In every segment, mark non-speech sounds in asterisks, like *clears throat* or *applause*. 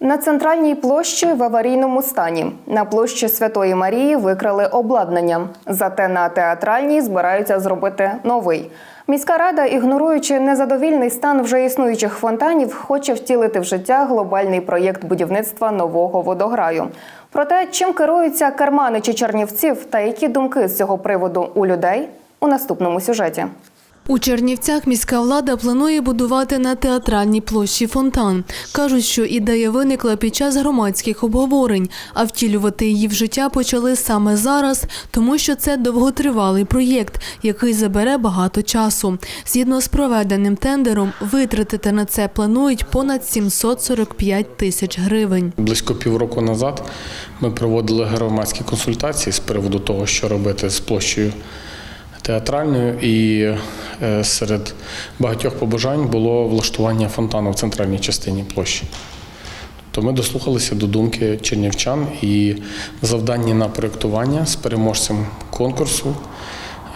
На центральній площі в аварійному стані на площі Святої Марії викрали обладнання. Зате на театральній збираються зробити новий. Міська рада, ігноруючи незадовільний стан вже існуючих фонтанів, хоче втілити в життя глобальний проєкт будівництва нового водограю. Про те, чим керуються керманичі чернівців та які думки з цього приводу у людей у наступному сюжеті. У Чернівцях міська влада планує будувати на театральній площі фонтан. Кажуть, що ідея виникла під час громадських обговорень, а втілювати її в життя почали саме зараз, тому що це довготривалий проєкт, який забере багато часу. Згідно з проведеним тендером, витратити на це планують понад 745 тисяч гривень. Близько півроку назад ми проводили громадські консультації з приводу того, що робити з площею театральною, і е, серед багатьох побажань було влаштування фонтану в центральній частині площі. То ми дослухалися до думки чернівчан і завдання на проєктування з переможцем конкурсу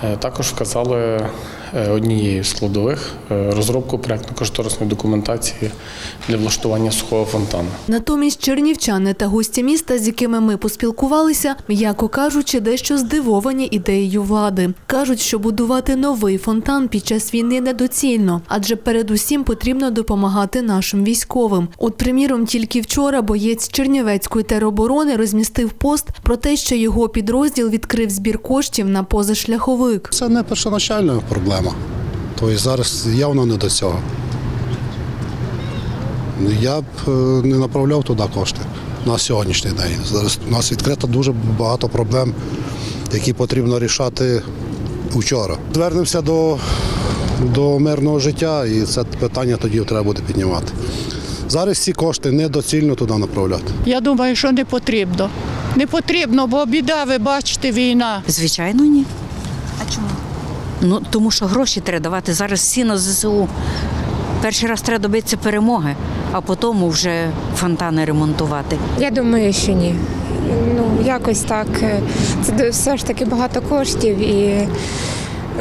е, також вказали однією з складових е, розробку проєктно-кошторисної документації для влаштування сухого фонтану. Натомість чернівчани та гості міста, з якими ми поспілкувалися, м'яко кажучи, дещо здивовані ідеєю влади. Кажуть, що будувати новий фонтан під час війни недоцільно, адже передусім потрібно допомагати нашим військовим. От, приміром, тільки вчора боєць Чернівецької тероборони розмістив пост про те, що його підрозділ відкрив збір коштів на позашляховик. Це не першоначальна проблема. Тобто зараз явно не до цього. Я б е, не направляв туди кошти на сьогоднішній день. Зараз у нас відкрито дуже багато проблем, які потрібно рішати вчора. Звернемося до, до мирного життя і це питання тоді треба буде піднімати. Зараз ці кошти недоцільно туди направляти. Я думаю, що не потрібно. Не потрібно, бо біда, ви бачите, війна. Звичайно, ні. А чому? Ну, тому що гроші треба давати. Зараз всі на ЗСУ. Перший раз треба добитися перемоги, а потім вже фонтани ремонтувати. Я думаю, що ні. Ну, якось так. Це все ж таки багато коштів і.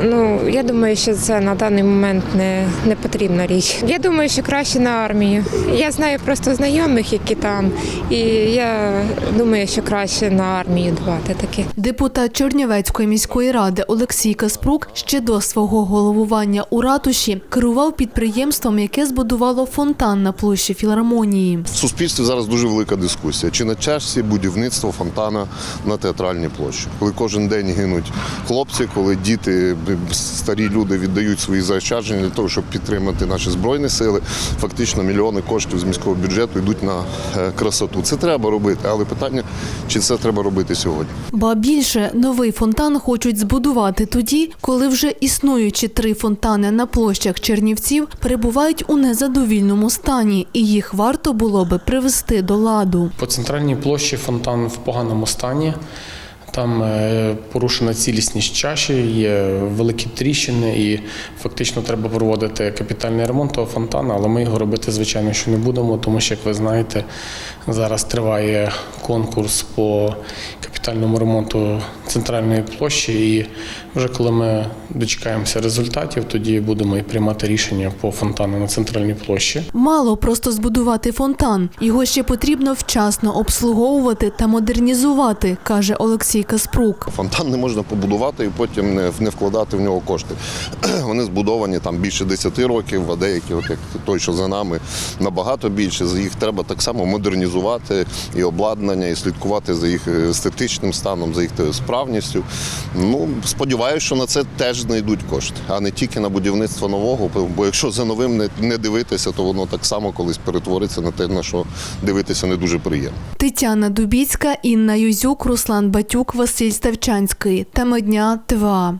Ну, я думаю, що це на даний момент не, не потрібна річ. Я думаю, що краще на армію. Я знаю просто знайомих, які там, і я думаю, що краще на армію дбати таке. Депутат Чернівецької міської ради Олексій Каспрук ще до свого головування у ратуші керував підприємством, яке збудувало фонтан на площі філармонії. В суспільстві зараз дуже велика дискусія. Чи на часі будівництво фонтана на театральній площі, коли кожен день гинуть хлопці, коли діти, старі люди віддають свої заощадження для того, щоб підтримати наші збройні сили. Фактично мільйони коштів з міського бюджету йдуть на е, красоту. Це треба робити, але питання, чи це треба робити сьогодні. Ба більше новий фонтан хочуть збудувати тоді, коли вже існуючі три фонтани на площах Чернівців перебувають у незадовільному стані, і їх варто було би привести до ладу. По центральній площі фонтан в поганому стані. Там е, порушена цілісність чаші, є великі тріщини, і фактично треба проводити капітальний ремонт того фонтану, але ми його робити, звичайно, що не будемо, тому що, як ви знаєте, зараз триває конкурс по капітальному ремонту центральної площі. І вже коли ми дочекаємося результатів, тоді будемо і приймати рішення по фонтану на центральній площі. Мало просто збудувати фонтан. Його ще потрібно вчасно обслуговувати та модернізувати, каже Олексій Каспрук. Фонтан не можна побудувати і потім не, не вкладати в нього кошти. *clears throat* Вони збудовані там більше 10 років, а деякі, от як той, що за нами, набагато більше. Їх треба так само модернізувати і обладнання, і слідкувати за їх естетичним станом, за їх справністю. Ну, сподіваюся, що на це теж знайдуть кошти, а не тільки на будівництво нового. Бо якщо за новим не, не дивитися, то воно так само колись перетвориться на те, на що дивитися не дуже приємно. Тетяна Дубіцька, Інна Юзюк, Руслан Батюк, Василь Ставчанський. Тема дня ТВА.